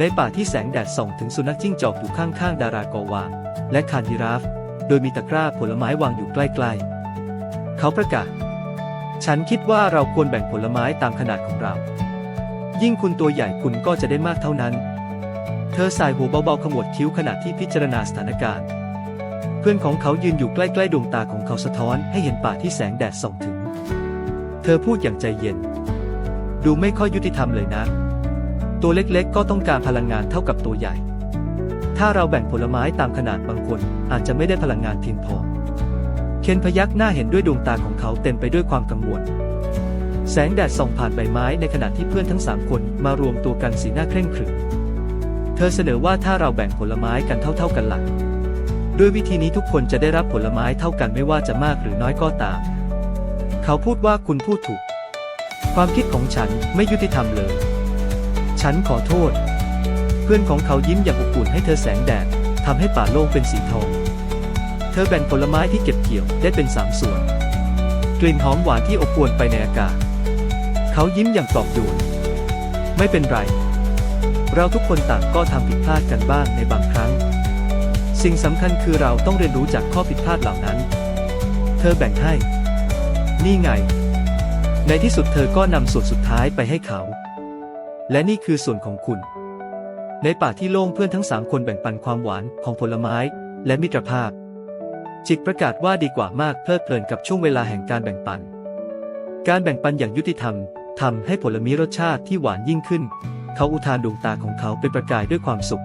ในป่าที่แสงแดดส่องถึงสุนัขจิ้งจอกอยู่ข้างๆ ดารากอวา และคานยีราฟ โดยมีตะกร้าผลไม้วางอยู่ใกล้ๆ เขาประกาศ ฉันคิดว่าเราควรแบ่งผลไม้ตามขนาดของเรา ยิ่งคุณตัวใหญ่คุณก็จะได้มากเท่านั้น เธอสายหัวเบาๆขมวดคิ้วขณะที่พิจารณาสถานการณ์ เพื่อนของเขายืนอยู่ใกล้ๆดวงตาของเขาสะท้อนให้เห็นป่าที่แสงแดดส่องถึง เธอพูดอย่างใจเย็น ดูไม่ค่อยยุติธรรมเลยนะ ตัวเล็กๆ ก็ต้องการพลังงานเท่ากับตัวใหญ่ ถ้าเราแบ่งผลไม้ตามขนาดบางคนอาจจะไม่ได้พลังงานเพียงพอ เคนพยักหน้าเห็นด้วยดวงตาของเขาเต็มไปด้วยความกังวล แสงแดดส่องผ่านใบไม้ในขณะที่เพื่อนทั้งสามคนมารวมตัวกันสีหน้าเคร่งขรึม เธอเสนอว่าถ้าเราแบ่งผลไม้กันเท่าๆกันหลักด้วยวิธีนี้ทุกคนจะได้รับผลไม้เท่ากันไม่ว่าจะมากหรือน้อยก็ตาม เขาพูดว่าคุณพูดถูก ความคิดของฉันไม่ยุติธรรมเลย ฉันขอโทษ เพื่อนของเขายิ้มอย่างอบอุ่นให้เธอแสงแดดทำให้ป่าโล่งเป็นสีทอง เธอแบ่งผลไม้ที่เก็บเกี่ยวได้เป็นสามส่วน กลิ่นหอมหวานที่อบอวลไปในอากาศ เขายิ้มอย่างปลอบโยนไม่เป็นไร เราทุกคนต่างก็ทำผิดพลาดกันบ้างในบางครั้ง สิ่งสำคัญคือเราต้องเรียนรู้จากข้อผิดพลาดเหล่านั้น เธอแบ่งให้ นี่ไง ในที่สุดเธอก็นำส่วนสุดท้ายไปให้เขา และนี่คือส่วนของคุณ ในป่าที่โล่งเพื่อนทั้งสามคนแบ่งปันความหวานของผลไม้และมิตรภาพ จิตประกาศว่าดีกว่ามากเพลิดเพลินกับช่วงเวลาแห่งการแบ่งปัน การแบ่งปันอย่างยุติธรรมทำให้ผลไม้รสชาติที่หวานยิ่งขึ้น เขาอุทานดวงตาของเขาเป็นประกายด้วยความสุข